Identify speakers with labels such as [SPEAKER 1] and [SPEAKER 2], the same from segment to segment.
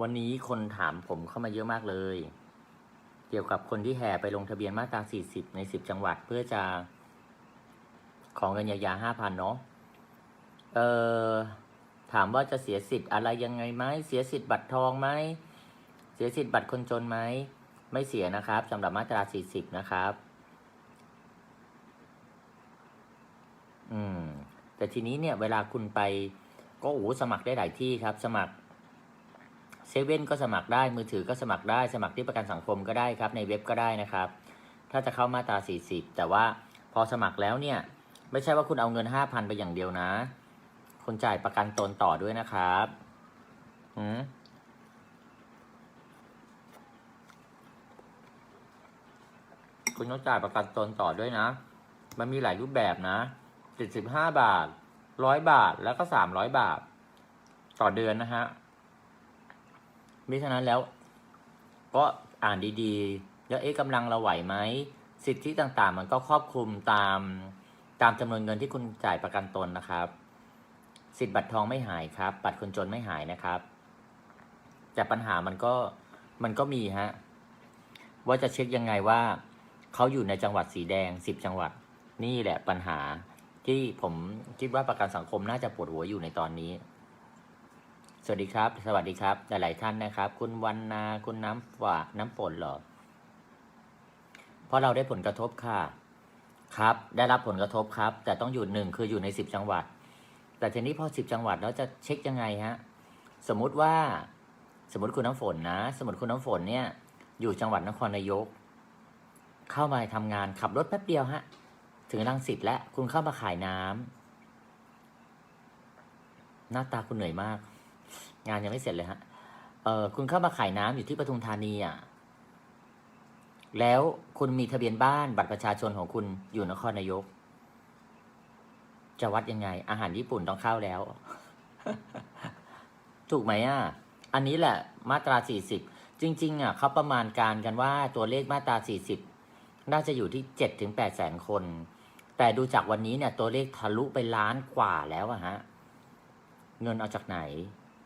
[SPEAKER 1] วันนี้คนถามผมเข้ามาเยอะมากเลย เกี่ยวกับคนที่แห่ไปลงทะเบียนมาตรา 40 ใน 10 จังหวัดเพื่อจะ ของเงินยียา5,000 เนาะเอ่อถามว่าจะเสียสิทธิ์อะไรยังไงไหมเสียสิทธิ์บัตรทองไหมเสียสิทธิ์บัตรคนจนไหมไม่เสียนะครับสำหรับมาตรา 40 นะครับ อืม แต่ทีนี้เนี่ย เวลาคุณไปก็โอ้โหสมัครได้หลายที่ครับ สมัคร เซเว่นก็สมัครได้มือถือก็สมัครได้สมัครที่ประกันสังคมก็ได้ครับ ในเว็บก็ได้นะครับ ถ้าจะเข้ามาตรา 40 แต่ว่าพอสมัครแล้วเนี่ย ไม่ใช่ว่าคุณเอาเงิน 5,000 ไปอย่างเดียวนะ คุณจ่ายประกันตนต่อด้วยนะครับหืมคุณต้องจ่ายประกันตนต่อด้วยนะ มันมีหลายรูปแบบนะ75บาท 100 บาท แล้วก็ 300 บาท ต่อเดือนนะฮะ มิฉะนั้นแล้ว ก็อ่านดีๆ แล้วเอ๊ะกำลังเราไหวไหมสิทธิต่างๆ มันก็ครอบคลุมตามตามจำนวนเงินที่คุณจ่ายประกันตนนะครับ สิทธิ์บัตรทองไม่หายครับ บัตรคนจนไม่หายนะครับ แต่ปัญหามันก็มันก็มีฮะว่าจะเช็คยังไงว่าเขาอยู่ในจังหวัดสีแดงสิบจังหวัดนี่แหละปัญหาที่ผมคิดว่าประกันสังคมน่าจะปวดหัวอยู่ในตอนนี้ สวัสดีครับ สวัสดีครับ หลายๆท่านนะครับ คุณวันนาคุณน้ำฝาน้ำฝนเหรอ เพราะเราได้ผลกระทบค่ะ ครับ ได้รับผลกระทบครับ แต่ต้องอยู่หนึ่งคืออยู่ในสิบจังหวัด แต่ทีนี้พอสิบจังหวัดแล้วจะเช็คยังไงฮะ สมมุติว่า สมมติคุณน้ำฝนนะ สมมติคุณน้ำฝนเนี่ย อยู่จังหวัดนครนายก เข้ามาทำงานขับรถแป๊บเดียวฮะ ถึงรังสิตแล้วคุณเข้ามาขายน้ำหน้าตาคุณเหนื่อยมาก งานยังไม่เสร็จเลยฮะ เออคุณเข้ามาขายน้ำอยู่ที่ปทุมธานีอะ แล้วคุณมีทะเบียนบ้านบัตรประชาชนของคุณอยู่นครนายก จะวัดยังไง อาหารญี่ปุ่นต้องเข้าแล้ว ถูกไหมอะ อันนี้แหละมาตรา40จริง ๆ อะเขาประมาณการกันว่าตัวเลขมาตรา40น่าจะอยู่ที่7ถึง8แสนคน แต่ดูจากวันนี้เนี่ย ตัวเลขทะลุไปล้านกว่าแล้วอะฮะ เงินเอาจากไหน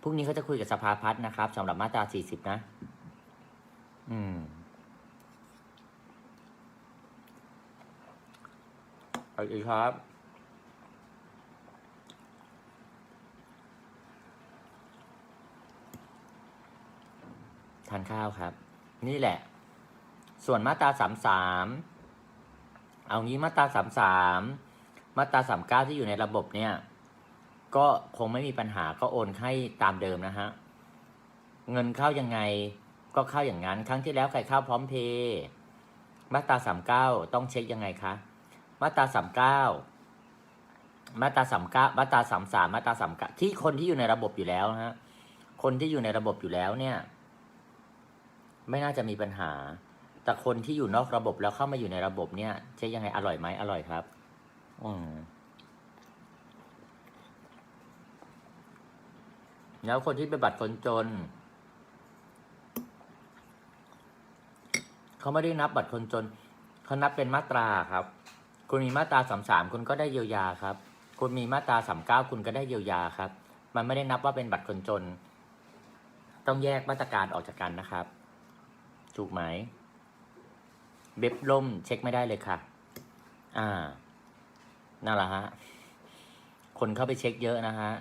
[SPEAKER 1] รุ่งนี้เขาจะคุยกับสภาพัฒน์นะครับสำหรับมาตรา40นะ อืมเอาอีกครับทานข้าวครับ นี่แหละ ส่วนมาตราสามสามเอางี้มาตราสามสามมาตราสามเก้าที่อยู่ในระบบเนี่ย ก็คงไม่มีปัญหาก็โอนให้ตามเดิมนะฮะ เงินเข้ายังไงก็เข้าอย่างนั้น ครั้งที่แล้วใครเข้าพร้อมเพย์มาตราสามเก้าต้องเช็คยังไงคะมาตราสามเก้ามาตราสามเก้ามาตราสามสามมาตราสามเก้าที่คนที่อยู่ในระบบอยู่แล้วนะฮะคนที่อยู่ในระบบอยู่แล้วเนี่ย ไม่น่าจะมีปัญหา แต่คนที่อยู่นอกระบบแล้วเข้ามาอยู่ในระบบเนี่ยเช็คยังไงอร่อยไหมอร่อยครับ อืม แล้วคนที่เป็นบัตรคนจน เขาไม่ได้นับบัตรคนจน เขานับเป็นมาตราครับ คุณมีมาตราสามสามคุณก็ได้เยียวยาครับ คุณมีมาตราสามเก้าคุณก็ได้เยียวยาครับ มันไม่ได้นับว่าเป็นบัตรคนจน ต้องแยกมาตรการออกจากกันนะครับ ถูกไหมเว็บล่มเช็คไม่ได้เลยค่ะ อ่า นั่นแหละฮะ คนเข้าไปเช็คเยอะนะฮะ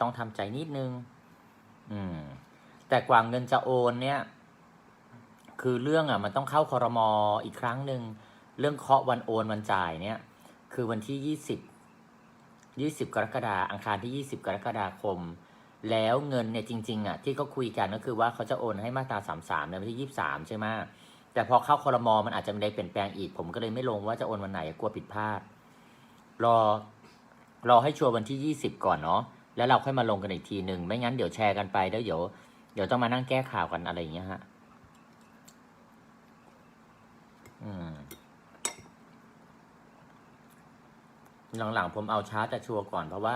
[SPEAKER 1] ต้องทำใจนิดนึง อืม แต่กว่าเงินจะโอนเนี่ย คือเรื่องอะ มันต้องเข้าคอรมออีกครั้งหนึ่ง เรื่องเคาะวันโอนวันจ่ายเนี่ย คือวันที่ยี่สิบยี่สิบกรกฎาคมอังคารที่ยี่สิบกรกฎาคม แล้วเงินเนี่ยจริง ๆ อะ ที่เขาคุยกันก็คือว่าเขาจะโอนให้มาตราสามสามในวันที่ยี่สามใช่ไหมแต่พอเข้าคอรมอมันอาจจะไม่ได้เปลี่ยนแปลงอีก ผมก็เลยไม่ลงว่าจะโอนวันไหนกลัวผิดพลาด รอ รอให้ชัวร์วันที่ยี่สิบก่อนเนาะแล้วเราค่อยมาลงกันอีกทีหนึ่งไม่งั้นเดี๋ยวแชร์กันไปแล้วเดี๋ยวเดี๋ยวต้องมานั่งแก้ข่าวกันอะไรอย่างเงี้ยฮะอืมหลังๆผมเอาชาร์จแต่ชัวร์ก่อนเพราะว่า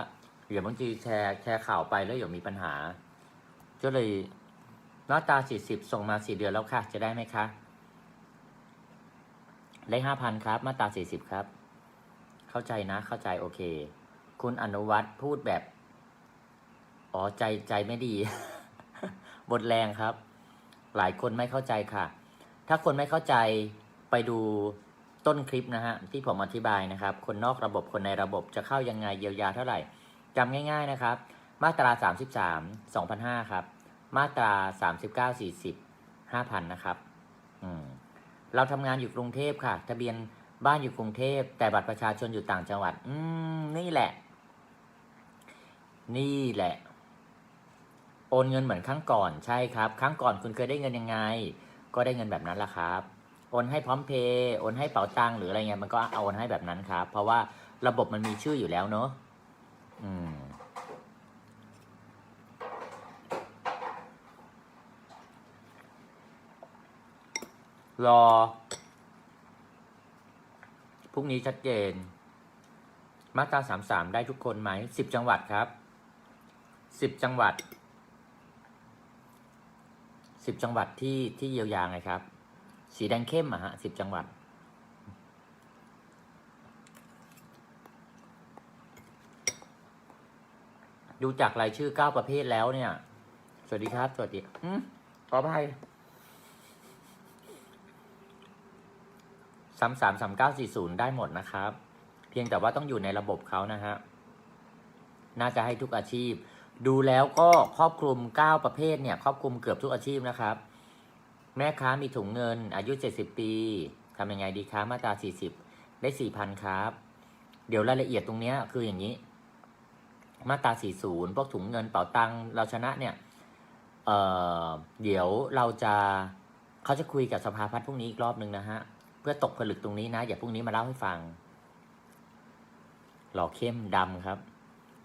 [SPEAKER 1] เดี๋ยวบางทีแชร์แชร์ข่าวไปแล้วเดี๋ยวมีปัญหา ก็เลยมาตาสี่สิบส่งมาสี่เดือนแล้วค่ะ จะได้ไหมคะได้ห้าพันครับ มาตาสี่สิบครับ เข้าใจนะ เข้าใจโอเค คุณอนุวัตรพูดแบบ อ๋อใจใจไม่ดี บทแรงครับ หลายคนไม่เข้าใจค่ะ ถ้าคนไม่เข้าใจไปดูต้นคลิปนะฮะที่ผมอธิบายนะครับ คนนอกระบบคนในระบบจะเข้ายังไงเยียวยาเท่าไหร่จำง่าย ๆนะครับ มาตรา 33 2,005 ครับ มาตรา 39 40 5,000 นะครับอืมเราทำงานอยู่กรุงเทพค่ะ ทะเบียนบ้านอยู่กรุงเทพ แต่บัตรประชาชนอยู่ต่างจังหวัด อืม นี่แหละ นี่แหละ โอนเงินเหมือนครั้งก่อนใช่ครับ ครั้งก่อนคุณเคยได้เงินยังไง ก็ได้เงินแบบนั้นละครับ โอนให้พร้อมเพย์โอนให้เป๋าตังหรืออะไรเงี้ยมันก็เอาโอนให้แบบนั้นครับ เพราะว่าระบบมันมีชื่ออยู่แล้วเนอะอืมรอพรุ่งนี้ชัดเจน มาตราสามสามได้ทุกคนไหมสิบจังหวัดครับ สิบจังหวัดสิบจังหวัดที่ที่เยียวยาไงครับ สีแดงเข้มอะฮะสิบจังหวัด ดูจากรายชื่อเก้าประเภทแล้วเนี่ย สวัสดีครับ สวัสดีอืมขออภัยสามสามสามเก้าสี่ศูนย์ได้หมดนะครับ เพียงแต่ว่าต้องอยู่ในระบบเขานะฮะ น่าจะให้ทุกอาชีพ ดูแล้วก็ครอบคลุมเก้าประเภทเนี่ยครอบคลุมเกือบทุกอาชีพนะครับ แม่ค้ามีถุงเงิน อายุเจ็ดสิบปีทำยังไงดีคะมาตราสี่สิบได้สี่พันครับ เดี๋ยวรายละเอียดตรงนี้คืออย่างนี้ มาตราสี่ศูนย์พวกถุงเงินเป๋าตังเราชนะเนี่ยเเดี๋ยวเราจะเขาจะคุยกับสภาพัฒน์พรุ่งนี้อีกรอบหนึ่งนะฮะ เพื่อตกผลึกตรงนี้นะ อย่าพรุ่งนี้มาเล่าให้ฟัง หล่อเข้มดำครับ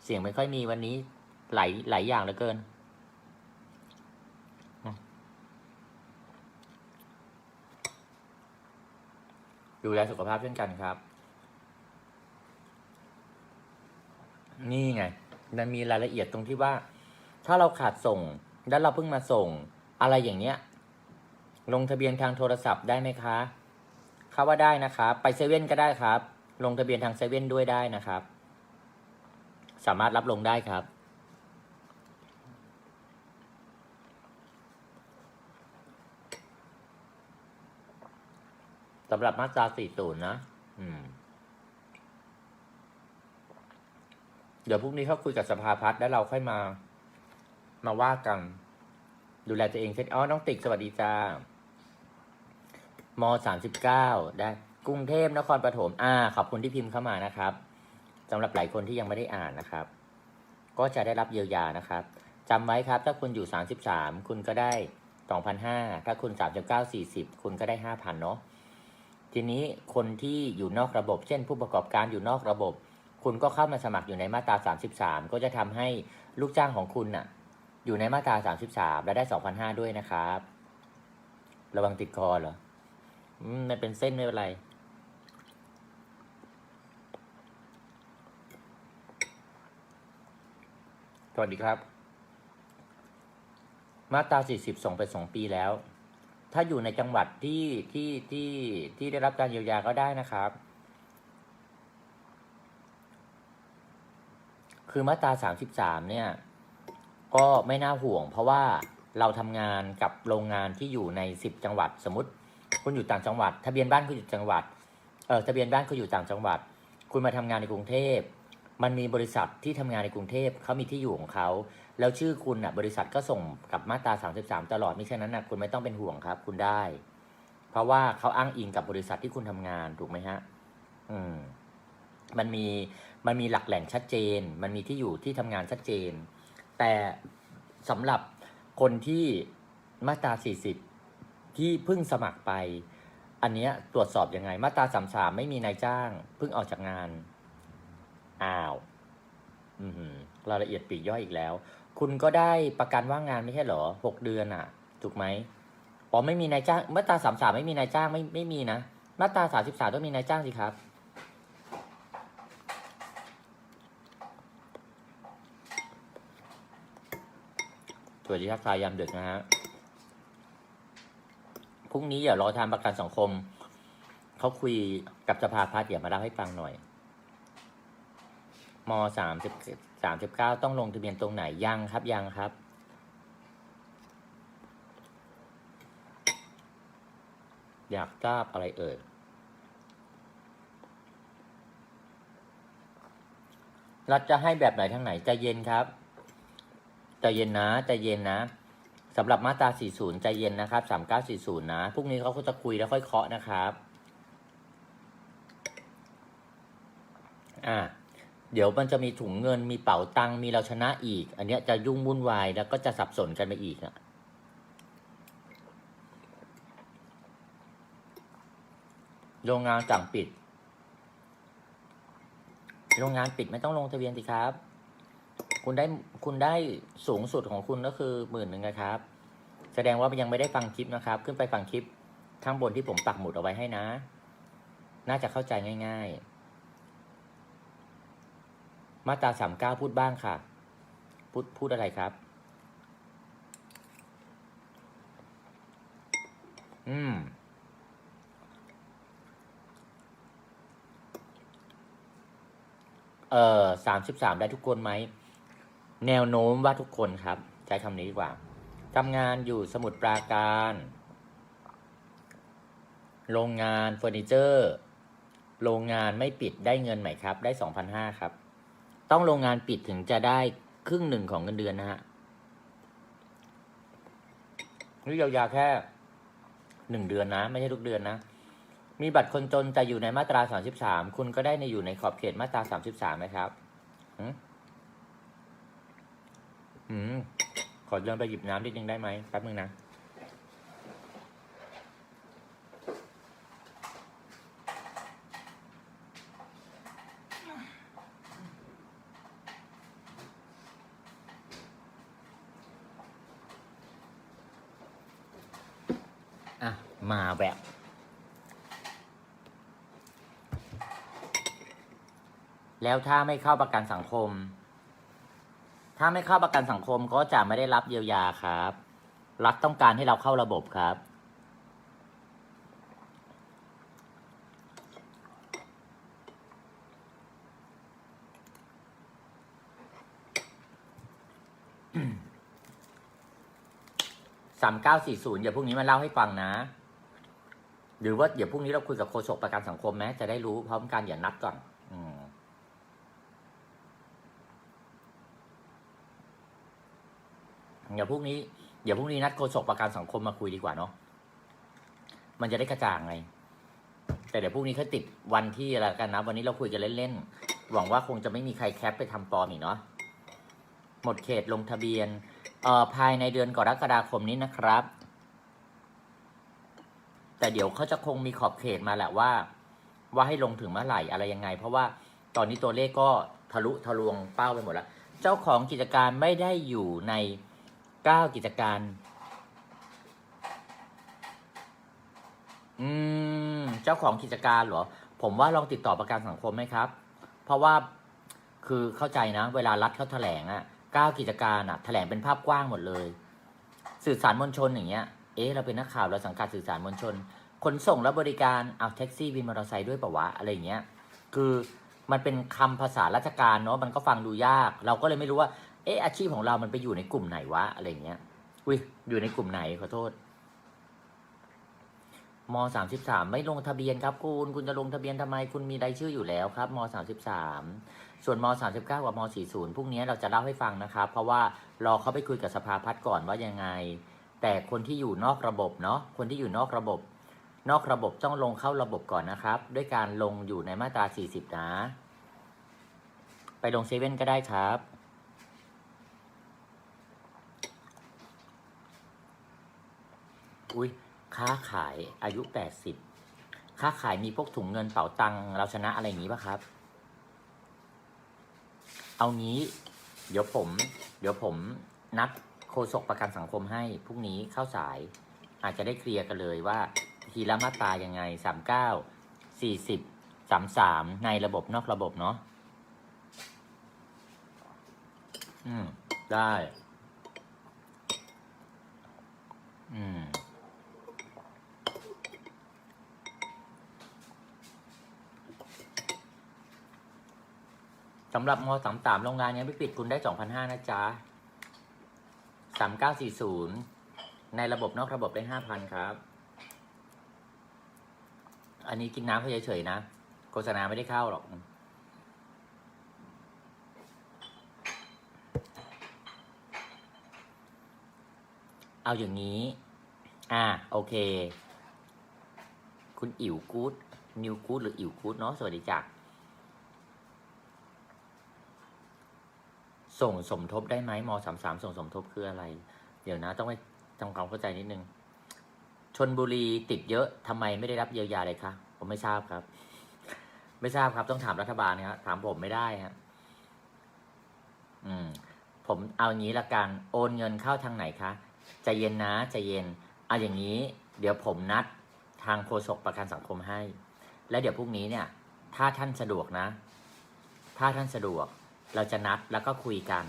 [SPEAKER 1] เสียงไม่ค่อยมีวันนี้ หลายหลายอย่างเหลือเกิน ดูแลสุขภาพเช่นกันครับ นี่ไง มันมีรายละเอียดตรงที่ว่า ถ้าเราขาดส่ง แล้วเราเพิ่งมาส่ง อะไรอย่างเนี้ย ลงทะเบียนทางโทรศัพท์ได้ไหมคะเขาว่าได้นะครับไปเซเว่นก็ได้ครับ ลงทะเบียนทางเซเว่นด้วยได้นะครับ สามารถรับลงได้ครับ สำหรับมาตรา40นะ อืม เดี๋ยวพรุ่งนี้เขาคุยกับสภาพัฒน์แล้วเราค่อยมา มาว่ากัน ดูแลตัวเองเช่นอ๋อ น้องติ๊กสวัสดีจ้ามสามสิบเก้าได้ กรุงเทพนครปฐม อ่า ขอบคุณที่พิมพ์เข้ามานะครับสำหรับหลายคนที่ยังไม่ได้อ่านนะครับ ก็จะได้รับเยียวยานะครับจำไว้ครับ ถ้าคุณอยู่สามสิบสามคุณก็ได้สองพันห้าถ้าคุณสามสิบเก้าสี่สิบคุณก็ได้ห้าพันเนาะ ทีนี้คนที่อยู่นอกระบบ เช่น ผู้ประกอบการอยู่นอกระบบ คุณก็เข้ามาสมัครอยู่ในมาตรา 33 ก็จะทำให้ลูกจ้างของคุณน่ะ อยู่ในมาตรา 33 และได้ 2,500 ด้วยนะครับ ระวังติดคอเหรออืมมันเป็นเส้นไม่เป็นไรสวัสดีครับ มาตรา 40 ส่งไป 2 ปีแล้ว ถ้าอยู่ในจังหวัดที่ที่ที่ที่ได้รับการเยียวยาก็ได้นะครับ คือมาตรา33เนี่ย ก็ไม่น่าห่วง เพราะว่าเราทำงานกับโรงงานที่อยู่ใน10จังหวัด สมมติ คุณอยู่ต่างจังหวัด ทะเบียนบ้านคุณอยู่จังหวัด เออทะเบียนบ้านคุณอยู่ต่างจังหวัด คุณมาทำงานในกรุงเทพมันมีบริษัทที่ทำงานในกรุงเทพเขามีที่อยู่ของเขา แล้วชื่อคุณอะบริษัทก็ส่งกับมาตรา 33 ตลอดมิฉะนั้นนะคุณไม่ต้องเป็นห่วงครับ คุณได้ เพราะว่าเขาอ้างอิงกับบริษัทที่คุณทำงานถูกไหมฮะ อืม มันมีมันมีหลักแหล่งชัดเจน มันมีที่อยู่ที่ทำงานชัดเจน แต่สำหรับคนที่มาตรา 40 ที่เพิ่งสมัครไป อันเนี้ยตรวจสอบยังไง มาตรา 33 ไม่มีนายจ้าง เพิ่งออกจากงานอ้าวอือหือรายละเอียดปีกย่อยอีกแล้ว คุณก็ได้ประกันว่างงานไม่ใช่เหรอหกเดือนอะ ถูกไหมอ๋อไม่มีนายจ้างมาตราสามสามไม่มีนายจ้างไม่ไม่มีนะมาตราสามสิบสามต้องมีนายจ้างสิครับสวัสดีครักทายามดึกนะฮะพรุ่งนี้อย่ารอทานประกันสังคมเขาคุยกับสภาพัฒน์อย่ามาเล่าให้ฟังหน่อยมสามสิบ สามสิบเก้าต้องลงทะเบียนตรงไหนยังครับยังครับ อยากทราบอะไรเอ่ยเราจะให้แบบไหนทางไหนใจเย็นครับใจเย็นนะใจเย็นนะสำหรับมาตรา 40 ใจเย็นนะครับ 3940 นะ พรุ่งนี้เขาจะคุยแล้วค่อยเคาะนะครับ อ่า เดี๋ยวมันจะมีถุงเงินมีเป๋าตังมีเราชนะอีก อันเนี้ยจะยุ่งวุ่นวายแล้วก็จะสับสนกันไปอีกอะโรงงานสั่งปิด โรงงานปิดไม่ต้องลงทะเบียนสิครับ คุณได้คุณได้สูงสุดของคุณก็คือหมื่นหนึ่งนะครับ แสดงว่ายังไม่ได้ฟังคลิปนะครับ ขึ้นไปฟังคลิปข้างบนที่ผมปักหมุดเอาไว้ให้นะ น่าจะเข้าใจง่าย ๆ มาตราสามเก้าพูดบ้างค่ะ พูดพูดอะไรครับ อืม เอ่อสามสิบสามได้ทุกคนไหม แนวโน้มว่าทุกคนครับ ใช้คำนี้ดีกว่าทำงานอยู่สมุดปราการ โรงงานเฟอร์นิเจอร์ โรงงานไม่ปิดได้เงินไหมครับ ได้สองพันห้าครับ ต้องโรงงานปิดถึงจะได้ครึ่งหนึ่งของเงินเดือนนะฮะนี่ยาวๆแค่หนึ่งเดือนนะ ไม่ใช่ทุกเดือนนะ มีบัตรคนจนแต่อยู่ในมาตราสามสิบสามคุณก็ได้ในอยู่ในขอบเขตมาตราสามสิบสามนะครับอืมขอเดินไปหยิบน้ำนิดนึงได้ไหมแป๊บนึงนะ อะ มาแบบ แล้วถ้าไม่เข้าประกันสังคม ถ้าไม่เข้าประกันสังคมก็จะไม่ได้รับเยียวยาครับ รัฐต้องการให้เราเข้าระบบครับ สามเก้าสี่ศูนย์เดี๋ยวพรุ่งนี้มาเล่าให้ฟังนะ หรือว่าเดี๋ยวพรุ่งนี้เราคุยกับโฆษกประกันสังคมไหมจะได้รู้พร้อมกันอย่านัดก่อน อืม เดี๋ยวพรุ่งนี้เดี๋ยวพรุ่งนี้นัดโฆษกประกันสังคมมาคุยดีกว่าเนาะมันจะได้กระจ่างไง แต่เดี๋ยวพรุ่งนี้เขาติดวันที่อะไรกันนะ วันนี้เราคุยกันเล่นๆหวังว่าคงจะไม่มีใครแคปไปทำปลอมอีกเนาะหมดเขตลงทะเบียนเอ่อภายในเดือนกรกฎาคมนี้นะครับ แต่เดี๋ยวเขาจะคงมีขอบเขตมาแหละว่า ว่าให้ลงถึงเมื่อไหร่อะไรยังไง เพราะว่าตอนนี้ตัวเลขก็ทะลุทะลวงเป้าไปหมดแล้ว เจ้าของกิจการไม่ได้อยู่ใน เก้ากิจการ อืม เจ้าของกิจการเหรอ ผมว่าลองติดต่อประกันสังคมไหมครับ เพราะว่าคือเข้าใจนะ เวลารัฐเขาแถลงอะเก้ากิจการอะแถลงเป็นภาพกว้างหมดเลย สื่อสารมวลชนอย่างเงี้ย เอ๊ะเราเป็นนักข่าวเราสังกัดสื่อสารมวลชน ขนส่งและบริการเอาแท็กซี่วินมอเตอร์ไซค์ด้วยปล่าวะอะไรเงี้ย คือมันเป็นคำภาษาราชการเนาะมันก็ฟังดูยาก เราก็เลยไม่รู้ว่า เอ๊ะอาชีพของเรามันไปอยู่ในกลุ่มไหนวะอะไรเงี้ย อุ้ยอยู่ในกลุ่มไหนขอโทษมสามสิบสามไม่ลงทะเบียนครับคุณคุณจะลงทะเบียนทำไมคุณมีรายชื่ออยู่แล้วครับมสามสิบสามส่วนมสามสิบเก้ากับมสี่ศูนย์พรุ่งนี้เราจะเล่าให้ฟังนะครับ เพราะว่ารอเขาไปคุยกับสภาพัฒน์ก่อนว่ายังไง แต่คนที่อยู่นอกระบบเนาะคนที่อยู่นอกระบบ นอกระบบต้องลงเข้าระบบก่อนนะครับ ด้วยการลงอยู่ในมาตราสี่สิบนะ ไปลงเซเว่นก็ได้ครับ อุ้ยค้าขายอายุแปดสิบค้าขายมีพวกถุงเงินเป๋าตังเราชนะอะไรอย่างนี้ป่ะครับ เอางี้ เดี๋ยวผม เดี๋ยวผมนัดโฆษกประกันสังคมให้พรุ่งนี้เข้าสาย อาจจะได้เคลียร์กันเลยว่าทีละมาตรายังไงสามเก้าสี่สิบสามสามในระบบนอกระบบเนาะอืม ได้ อืม สำหรับมสามสามโรงงานยังไม่ปิดคุณได้สองพันห้านะจ๊ะสามเก้าสี่ศูนย์ในระบบนอกระบบได้ห้าพันครับ อันนี้กินน้ำเขาเฉยๆนะ โฆษณาไม่ได้เข้าหรอก เอาอย่างนี้ อ่า โอเค คุณอิ๋วกู๊ดนิวกู๊ดหรืออิ๋วกู๊ดเนาะสวัสดีจ้ะ ส่งสมทบได้ไหมมสามสามส่งสมทบคืออะไร เดี๋ยวนะต้องไปทำความเข้าใจนิดนึงชนบุรีติดเยอะทำไมไม่ได้รับเยียวยาเลยคะผมไม่ทราบครับ ไม่ทราบครับต้องถามรัฐบาลนะครับถามผมไม่ได้ฮะอืม ผมเอางี้ละกันโอนเงินเข้าทางไหนคะใจเย็นนะใจเย็นเอาอย่างนี้ เดี๋ยวผมนัดทางโฆษกประกันสังคมให้ แล้วเดี๋ยวพรุ่งนี้เนี่ย ถ้าท่านสะดวกนะ ถ้าท่านสะดวก เราจะนัดแล้วก็คุยกัน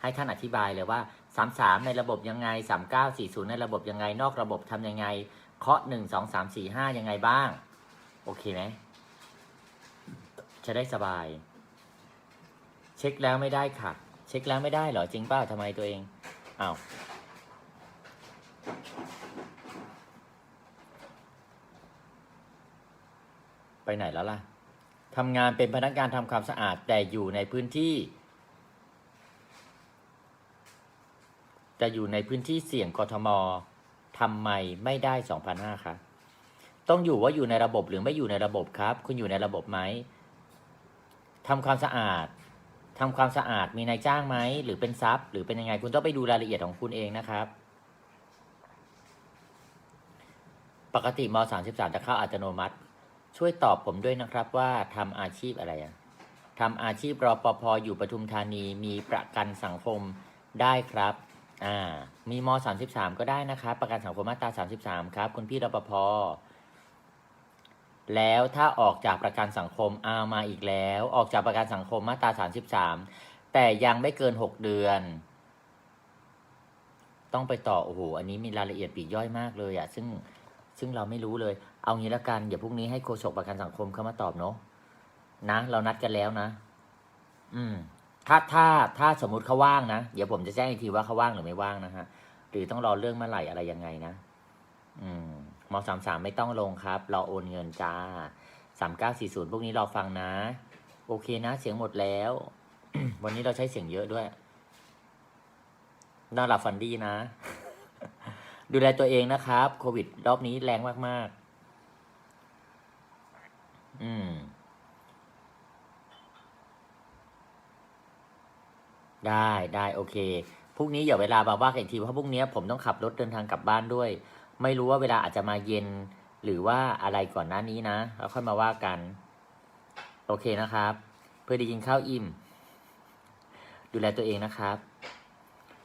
[SPEAKER 1] ให้ท่านอธิบายเลยว่า 33 ในระบบยังไง 3940 ในระบบยังไง นอกระบบทำยังไง เคาะ 1 2 3 4 5 ยังไงบ้าง โอเคไหมจะได้สบาย เช็คแล้วไม่ได้ค่ะ เช็คแล้วไม่ได้เหรอจริงป่าทำไมตัวเองอ้าวไปไหนแล้วล่ะ ทำงานเป็นพนักงานทำความสะอาดแต่อยู่ในพื้นที่ จะอยู่ในพื้นที่เสี่ยงกทมทำไมไม่ได้2,500คะต้องอยู่ว่าอยู่ในระบบหรือไม่อยู่ในระบบครับ คุณอยู่ในระบบไหมทำความสะอาดทำความสะอาดมีนายจ้างไหมหรือเป็นซับหรือเป็นยังไง คุณต้องไปดูรายละเอียดของคุณเองนะครับ ปกติม 33 จะเข้าอัตโนมัติ ช่วยตอบผมด้วยนะครับว่าทำอาชีพอะไรอะทำอาชีพรอปภอยู่ปทุมธานีมีประกันสังคมได้ครับอ่ามีม 33 ก็ได้นะครับ ประกันสังคมมาตรา 33 ครับ คุณพี่รปภแล้วถ้าออกจากประกันสังคมอามาอีกแล้ว ออกจากประกันสังคมมาตรา 33 แต่ยังไม่เกิน 6 เดือน ต้องไปต่อโอ้โหอันนี้มีรายละเอียดปีกย่อยมากเลยอะซึ่งซึ่งเราไม่รู้เลย เอางี้ละกัน เดี๋ยวพรุ่งนี้ให้โฆษกประกันสังคมเข้ามาตอบเนาะนะ เรานัดกันแล้วนะ อืม ถ้าถ้าถ้าสมมุติเขาว่างนะ เดี๋ยวผมจะแจ้งอีกทีว่าเขาว่างหรือไม่ว่างนะฮะ หรือต้องรอเรื่องเมื่อไหร่อะไรยังไงนะ อืมมสามสามไม่ต้องลงครับราโอนเงินจ้าสามเก้าสี่ศูนย์พวกนี้รอฟังนะ โอเคนะ เสียงหมดแล้ว วันนี้เราใช้เสียงเยอะด้วยนอนหลับฝันดีนะ ดูแลตัวเองนะครับ โควิดรอบนี้แรงมากๆ อืม ได้ได้โอเคพรุ่งนี้อย่าเวลามาว่ากันอีกทีเพราะพรุ่งนี้ผมต้องขับรถเดินทางกลับบ้านด้วย ไม่รู้ว่าเวลาอาจจะมาเย็น หรือว่าอะไรก่อนหน้านี้นะแล้วค่อยมาว่ากัน โอเคนะครับ เพื่อด้กินข้าวอิ่ม ดูแลตัวเองนะครับ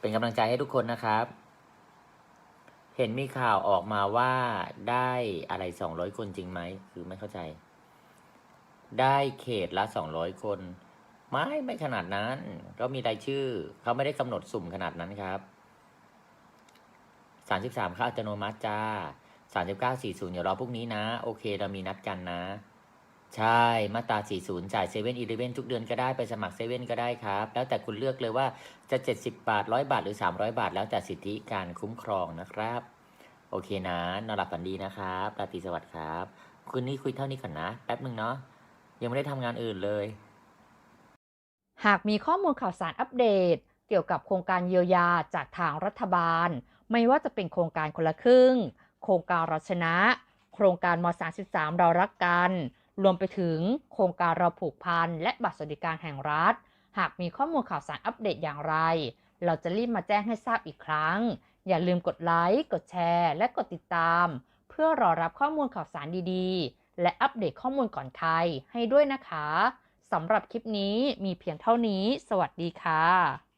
[SPEAKER 1] เป็นกำลังใจให้ทุกคนนะครับ เห็นมีข่าวออกมาว่าได้อะไรสองร้อยคนจริงไหม คือไม่เข้าใจ ได้เขตละสองร้อยคน ไม่ไม่ขนาดนั้น ก็มีรายชื่อ เขาไม่ได้กำหนดสุ่มขนาดนั้นครับสามสิบสามค่าอัตโนมัติจ้าสามสิบเก้าสี่ศูนย์เดี๋ยวรอพรุ่งนี้นะ โอเค เรามีนัดกันนะ ใช่มาตราสี่ศูนย์จ่ายเซเว่นอีเลเวนทุกเดือนก็ได้ไปสมัครเซเว่นก็ได้ครับ แล้วแต่คุณเลือกเลยว่าจะเจ็ดสิบบาทร้อยบาทหรือสามร้อยบาท แล้วแต่สิทธิการคุ้มครองนะครับ โอเคนะ นอนหลับฝันดีนะครับ ราตรีสวัสดิ์ครับ คืนนี้คุยเท่านี้ก่อนนะ แป๊บหนึ่งเนาะ ยังไม่ได้ทำงานอื่นเลย
[SPEAKER 2] หากมีข้อมูลข่าวสารอัปเดต เกี่ยวกับโครงการเยียวยาจากทางรัฐบาล ไม่ว่าจะเป็นโครงการคนละครึ่ง โครงการเราชนะ โครงการม 33 เรารักกัน รวมไปถึงโครงการเราผูกพันและบัตรสวัสดิการแห่งรัฐ หากมีข้อมูลข่าวสารอัปเดตอย่างไร เราจะรีบมาแจ้งให้ทราบอีกครั้ง อย่าลืมกดไลค์ กดแชร์ และกดติดตาม เพื่อรอรับข้อมูลข่าวสารดีๆ และอัปเดตข้อมูลก่อนใครให้ด้วยนะคะสำหรับคลิปนี้มีเพียงเท่านี้ สวัสดีค่ะ